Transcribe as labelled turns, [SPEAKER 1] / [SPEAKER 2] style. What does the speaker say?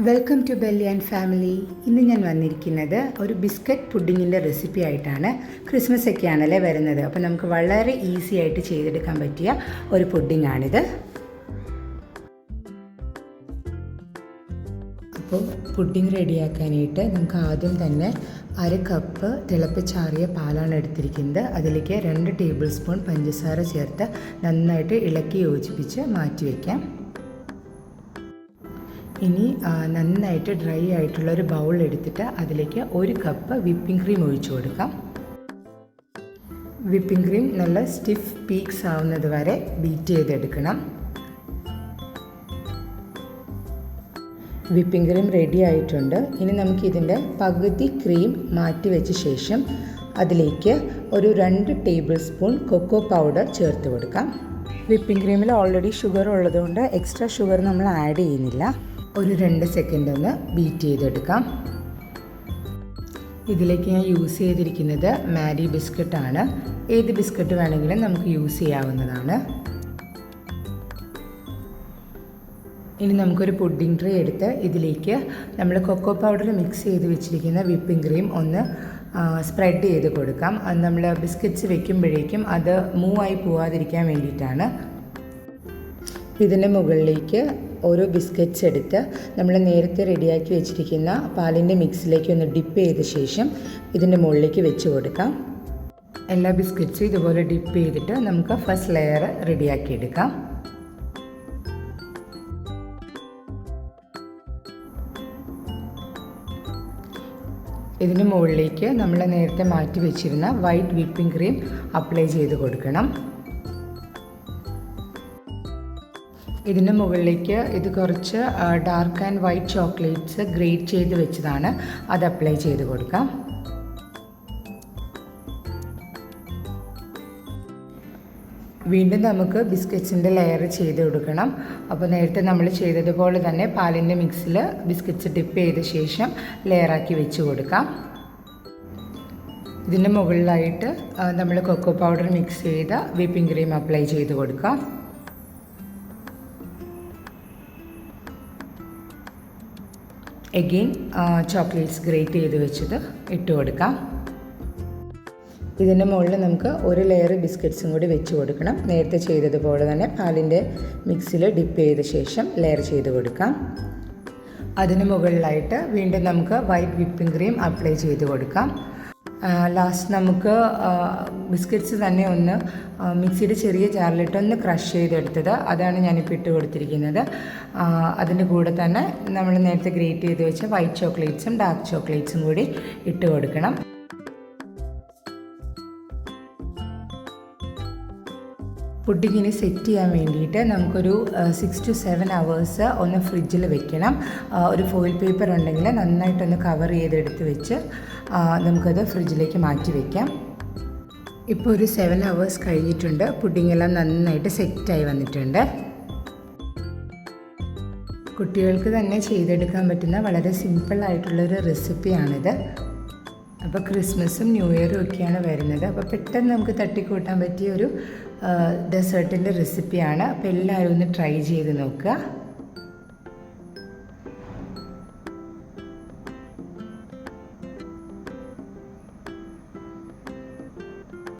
[SPEAKER 1] Welcome to belly and family ഇന്ന് ഞാൻ വന്നിരിക്കുന്നത് ഒരു ബിസ്ക്കറ്റ് പുഡിങ്ങിന്റെ റെസിപ്പി ആയിട്ടാണ് ക്രിസ്മസ് ഒക്കെ ആണല്ലേ വരുന്നത്. അപ്പോൾ നമുക്ക് വളരെ ഈസി ആയിട്ട് ചെയ്തെടുക്കാൻ പറ്റിയ ഒരു പുഡിംഗ് ആണിത് അപ്പോൾ പുഡിംഗ് റെഡിയാക്കാനായിട്ട് നമുക്ക് ആദ്യം തന്നെ അര കപ്പ് തിളപ്പിച്ചാറിയ പാലാണ് എടുത്തിരിക്കുന്നത്. അതിലേക്ക് രണ്ട് ടേബിൾ സ്പൂൺ പഞ്ചസാര ചേർത്ത് നന്നായിട്ട് ഇളക്കി യോജിപ്പിച്ച് മാറ്റി വയ്ക്കാം ഇനി നന്നായിട്ട് ഡ്രൈ ആയിട്ടുള്ള ഒരു ബൗൾ എടുത്തിട്ട് അതിലേക്ക് ഒരു കപ്പ് വിപ്പിംഗ് ക്രീം ഒഴിച്ചു കൊടുക്കാം. വിപ്പിംഗ് ക്രീം നല്ല സ്റ്റിഫ് പീക്സ് ആവുന്നത് വരെ ബീറ്റ് ചെയ്തെടുക്കണം. വിപ്പിംഗ് ക്രീം റെഡി ആയിട്ടുണ്ട്. ഇനി നമുക്ക് ഇതിന്റെ പകുതി ക്രീം മാറ്റി വെച്ച ശേഷം അതിലേക്ക് ഒരു രണ്ട് ടേബിൾ സ്പൂൺ കൊക്കോ പൗഡർ ചേർത്ത് കൊടുക്കാം. വിപ്പിംഗ് ക്രീമിൽ ഓൾറെഡി ഷുഗർ ഉള്ളതുകൊണ്ട് എക്സ്ട്രാ ഷുഗർ നമ്മൾ ആഡ് ചെയ്യുന്നില്ല. ഒരു രണ്ട് സെക്കൻഡ് ഒന്ന് ബീറ്റ് ചെയ്തെടുക്കാം. ഇതിലേക്ക് ഞാൻ യൂസ് ചെയ്തിരിക്കുന്നത് മാരി ബിസ്ക്കറ്റാണ് ഏത് ബിസ്ക്കറ്റ് വേണമെങ്കിലും നമുക്ക് യൂസ് ചെയ്യാവുന്നതാണ്. ഇനി നമുക്കൊരു പുഡിംഗ് ട്രേ എടുത്ത് ഇതിലേക്ക് നമ്മൾ കൊക്കോ പൗഡർ മിക്സ് ചെയ്ത് വെച്ചിരിക്കുന്ന വിപ്പിംഗ് ക്രീം ഒന്ന് സ്പ്രെഡ് ചെയ്ത് കൊടുക്കാം. അത് നമ്മൾ ബിസ്ക്കറ്റ്സ് വെക്കുമ്പോഴേക്കും അത് മൂവായി പോവാതിരിക്കാൻ വേണ്ടിയിട്ടാണ് ഇതിന്റെ മുകളിലേക്ക് ഓരോ ബിസ്ക്കറ്റ്സ് എടുത്ത് നമ്മൾ നേരത്തെ റെഡിയാക്കി വെച്ചിരിക്കുന്ന പാലിന്റെ മിക്സിലേക്ക് ഒന്ന് ഡിപ്പ് ചെയ്ത ശേഷം ഇതിന്റെ മുകളിലേക്ക് വെച്ച് കൊടുക്കാം. എല്ലാ ബിസ്ക്കറ്റ്സും ഇതുപോലെ ഡിപ്പ് ചെയ്തിട്ട് നമുക്ക് ഫസ്റ്റ് ലെയർ റെഡിയാക്കി എടുക്കാം. ഇതിന് മുകളിലേക്ക് നമ്മൾ നേരത്തെ മാറ്റി വെച്ചിരുന്ന വൈറ്റ് വിപ്പിംഗ് ക്രീം അപ്ലൈ ചെയ്ത് കൊടുക്കണം. ഇതിന് മുകളിലേക്ക് ഇത് കുറച്ച് dark and white chocolates grate ചെയ്ത് വെച്ചതാണ്. അത് അപ്ലൈ ചെയ്ത് കൊടുക്കാം. വീണ്ടും നമുക്ക് ബിസ്ക്കറ്റ്സിന്റെ ലെയർ ചെയ്ത് കൊടുക്കണം. അപ്പോൾ നേരത്തെ നമ്മൾ ചെയ്തതുപോലെ തന്നെ പാലിന്റെ മിക്സിൽ ബിസ്ക്കറ്റ്സ് ഡിപ്പ് ചെയ്ത ശേഷം ലെയറാക്കി വെച്ച് കൊടുക്കാം. ഇതിന്റെ മുകളിലായിട്ട് നമ്മൾ കൊക്കോ പൗഡർ മിക്സ് ചെയ്ത വിപ്പിംഗ് ക്രീം അപ്ലൈ ചെയ്ത് കൊടുക്കാം. എഗെയിൻ ചോക്ലേറ്റ്സ് ഗ്രേറ്റ് ചെയ്ത് വെച്ചത് ഇട്ട് കൊടുക്കാം. ഇതിന്റെ മുകളിൽ നമുക്ക് ഒരു ലെയർ ബിസ്ക്കറ്റ്സും കൂടി വെച്ച് കൊടുക്കണം. നേരത്തെ ചെയ്തതുപോലെ തന്നെ പാലിന്റെ മിക്സിൽ ഡിപ്പ് ചെയ്ത ശേഷം ലെയർ ചെയ്ത് കൊടുക്കാം. അതിന് മുകളിലായിട്ട് വീണ്ടും നമുക്ക് വൈറ്റ് വിപ്പിംഗ് ക്രീം അപ്ലൈ ചെയ്ത് കൊടുക്കാം. ലാസ്റ്റ് നമുക്ക് ബിസ്ക്കറ്റ്സ് തന്നെ ഒന്ന് മിക്സിയുടെ ചെറിയ ജാറിലിട്ട് ഒന്ന് ക്രഷ് ചെയ്തെടുത്തത്. അതാണ് ഞാനിപ്പോൾ ഇട്ട് കൊടുത്തിരിക്കുന്നത്. അതിന്റെ കൂടെ തന്നെ നമ്മൾ നേരത്തെ ഗ്രേറ്റ് ചെയ്ത് വെച്ച വൈറ്റ് ചോക്ലേറ്റ്സും ഡാർക്ക് ചോക്ലേറ്റ്സും കൂടി ഇട്ട് കൊടുക്കണം. പുഡിങ്ങിന് സെറ്റ് ചെയ്യാൻ വേണ്ടിയിട്ട് നമുക്കൊരു സിക്സ് ടു സെവൻ അവേഴ്സ് ഒന്ന് ഫ്രിഡ്ജിൽ വെക്കണം. ഒരു ഫോയിൽ പേപ്പർ ഉണ്ടെങ്കിൽ നന്നായിട്ടൊന്ന് കവർ ചെയ്തെടുത്ത് വെച്ച് നമുക്കത് ഫ്രിഡ്ജിലേക്ക് മാറ്റി വയ്ക്കാം ഇപ്പോൾ ഒരു സെവൻ അവേഴ്സ് കഴിഞ്ഞിട്ടുണ്ട്. പുഡിംഗ് എല്ലാം നന്നായിട്ട് സെറ്റായി വന്നിട്ടുണ്ട്. കുട്ടികൾക്ക് തന്നെ ചെയ്തെടുക്കാൻ പറ്റുന്ന വളരെ സിമ്പിളായിട്ടുള്ളൊരു റെസിപ്പിയാണിത് അപ്പോൾ ക്രിസ്മസും ന്യൂ ഇയറും ഒക്കെയാണ് വരുന്നത്. അപ്പോൾ പെട്ടെന്ന് നമുക്ക് തട്ടിക്കൂട്ടാൻ പറ്റിയ ഒരു ഡെസേർട്ടിന്റെ റെസിപ്പിയാണ് അപ്പോൾ എല്ലാവരും ഒന്ന് ട്രൈ ചെയ്ത് നോക്കുക.